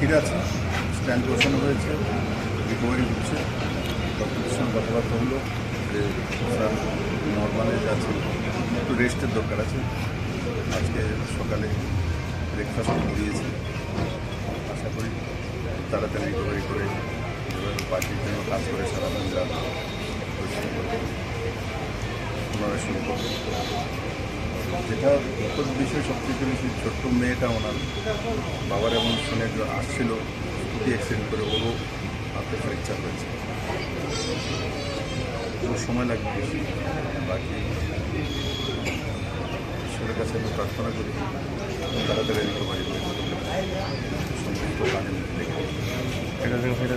স্থির আছে, স্ট্যান্ড বসানো হয়েছে, রিকভারি হচ্ছে। ডক্টরের সঙ্গে কথাবার্তা হলো যে, স্যার নর্মালে আছে একটু রেস্টের দরকার আছে। আজকে সকালে ব্রেকফাস্ট করিয়েছি আশা করি তাড়াতাড়ি রিকভারি করে পার্টির জন্য কাজ করে সারা পাঞ্জাব পশ্চিমবঙ্গ পুনরায় শুরু করবে। যেটা দুঃখের বিষয় সবথেকে বেশি ছোট্ট মেয়েটা ওনার বাবার এমন শুনে আসছিল, স্কুটি অ্যাক্সিডেন্ট করে ওরও হাতে ফ্র্যাকচার হয়েছে। ওর সময় লাগবে বাকি ঈশ্বরের কাছে আমি প্রার্থনা করি, তাড়াতাড়ি রিকভারি করে